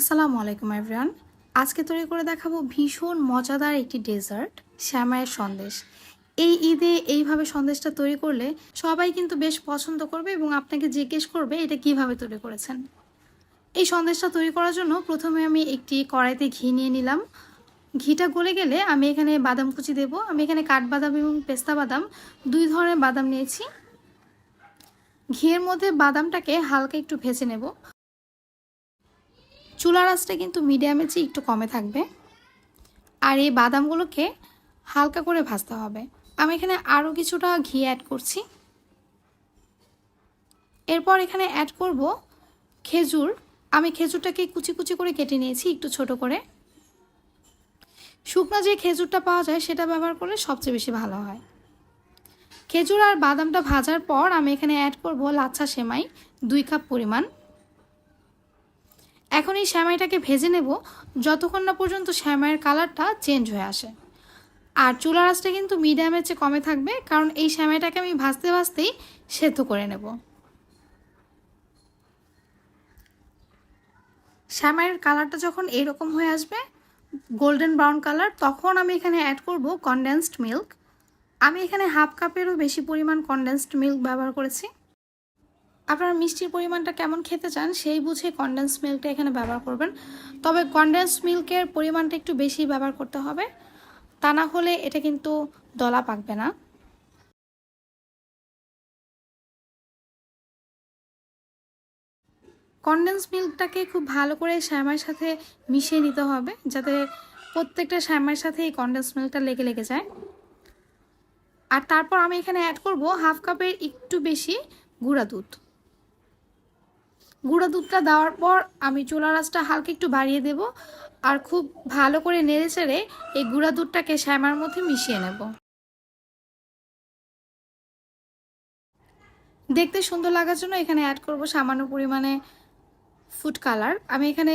আসসালামু আলাইকুম এভরিওয়ান আজকে তৈরি করে দেখাবো ভীষণ মজাদার একটি ডেজার্ট শ্যামায়ের সন্দেশ। এই ঈদে এইভাবে সন্দেশটা তৈরি করলে সবাই কিন্তু বেশ পছন্দ করবে এবং আপনাকে জিজ্ঞেস করবে এটা কীভাবে তৈরি করেছেন। এই সন্দেশটা তৈরি করার জন্য প্রথমে আমি একটি কড়াইতে ঘি নিয়ে নিলাম। ঘিটা গলে গেলে আমি এখানে বাদাম কুচি দেব। আমি এখানে কাঠবাদাম এবং পেস্তা বাদাম, দুই ধরনের বাদাম নিয়েছি। ঘিয়ের মধ্যে বাদামটাকে হালকা একটু ভেজে নেব। চুলার আঁচটা কিন্তু মিডিয়ামের চেয়ে একটু কমে থাকবে। আর এই বাদামগুলোকে হালকা করে ভাজতে হবে। আমি এখানে আরও কিছুটা ঘি অ্যাড করছি। এরপর এখানে অ্যাড করব খেজুর। আমি খেজুরটাকে কুচি কুচি করে কেটে নিয়েছি একটু ছোট করে। শুকনো যে খেজুরটা পাওয়া যায় সেটা ব্যবহার করলে সবচেয়ে বেশি ভালো হয়। খেজুর আর বাদামটা ভাজার পর আমি এখানে অ্যাড করব লাচ্ছা সেমাই, দুই কাপ পরিমাণ। এখন এই শ্যামাইটাকে ভেজে নেব। যতক্ষণ না পর্যন্ত শ্যামাইয়ের কালারটা চেঞ্জ হয়ে আসে। আর চুলার আঁচটা কিন্তু মিডিয়ামের চেয়ে কমে থাকবে, কারণ এই শ্যামাইটাকে আমি ভাজতে ভাজতেই সেদ্ধ করে নেব। শ্যামাইয়ের কালারটা যখন এরকম হয়ে আসবে, গোল্ডেন ব্রাউন কালার, তখন আমি এখানে অ্যাড করব কনডেন্সড মিল্ক আমি এখানে হাফ কাপেরও বেশি পরিমাণ কনডেন্সড মিল্ক ব্যবহার করেছি। আপনারা মিষ্টির পরিমাণটা কেমন খেতে চান, সেই বুঝে কনডেন্স মিল্কটা এখানে ব্যবহার করবেন। তবে কনডেন্স মিল্কের পরিমাণটা একটু বেশি ব্যবহার করতে হবে। তা না হলে এটা কিন্তু দলা পাকবে না। কনডেন্স মিল্কটাকে খুব ভালো করে শ্যামার সাথে মিশিয়ে নিতে হবে, যাতে প্রত্যেকটা শ্যামার সাথে এই কনডেন্স মিল্কটা লেগে লেগে যায়। আর তারপর আমি এখানে অ্যাড করব হাফ কাপের একটু বেশি গুঁড়া দুধ। গুঁড়ো দুধটা দেওয়ার পর আমি চুলার আঁচটা হালকা একটু বাড়িয়ে দেব আর খুব ভালো করে নেড়ে চেড়ে এই গুঁড়া দুধটাকে শ্যামার মধ্যে মিশিয়ে নেব। দেখতে সুন্দর লাগার জন্য এখানে অ্যাড করব সামান্য পরিমাণে ফুড কালার আমি এখানে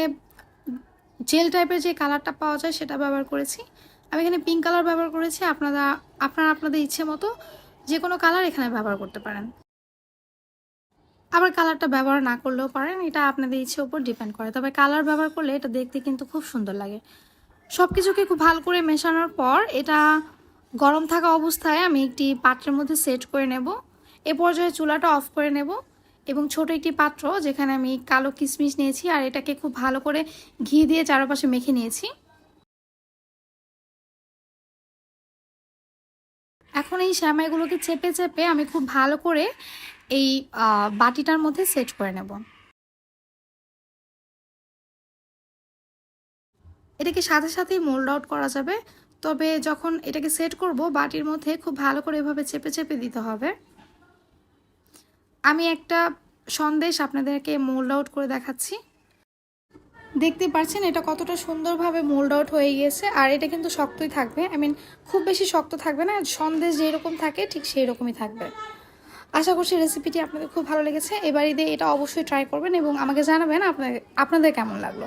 জেল টাইপের যে কালারটা পাওয়া যায় সেটা ব্যবহার করেছি। আমি এখানে পিঙ্ক কালার ব্যবহার করেছি, আপনারা আপনারা আপনাদের ইচ্ছে মতো যে কোনো কালার এখানে ব্যবহার করতে পারেন। আবার কালারটা ব্যবহার না করলেও পারেন, এটা আপনাদের ইচ্ছে উপর ডিপেন্ড করে। তবে কালার ব্যবহার করলে এটা দেখতে কিন্তু খুব সুন্দর লাগে। সব কিছুকে খুব ভালো করে মেশানোর পর এটা গরম থাকা অবস্থায় আমি একটি পাত্রের মধ্যে সেট করে নেব। এ পর্যায়ে চুলাটা অফ করে নেব এবং ছোট একটি পাত্র যেখানে আমি কালো কিশমিশ নিয়েছি আর এটাকে খুব ভালো করে ঘি দিয়ে চারপাশে মেখে নিয়েছি। এখন এই শ্যামাইগুলোকে চেপে চেপে আমি খুব ভালো করে এই বাটিটার মধ্যে সেট করে নেব। এটাকে সাথে সাথেই মোল্ড আউট করা যাবে। তবে যখন এটাকে সেট করব, বাটির মধ্যে খুব ভালো করে এভাবে চেপে চেপে দিতে হবে। আমি একটা সন্দেশ আপনাদেরকে মোল্ড আউট করে দেখাচ্ছি। দেখতে পাচ্ছেন, এটা কতটা সুন্দরভাবে মোল্ড আউট হয়ে গিয়েছে। আর এটা কিন্তু শক্তই থাকবে। আই মিন, খুব বেশি শক্ত থাকবে না। সন্দেশ যেরকম থাকে, ঠিক সেই রকমই থাকবে। আশা করছি রেসিপিটি আপনাদের খুব ভালো লেগেছে। এবার ঈদে এটা অবশ্যই ট্রাই করবেন এবং আমাকে জানাবেন আপনাদের আপনাদের কেমন লাগল।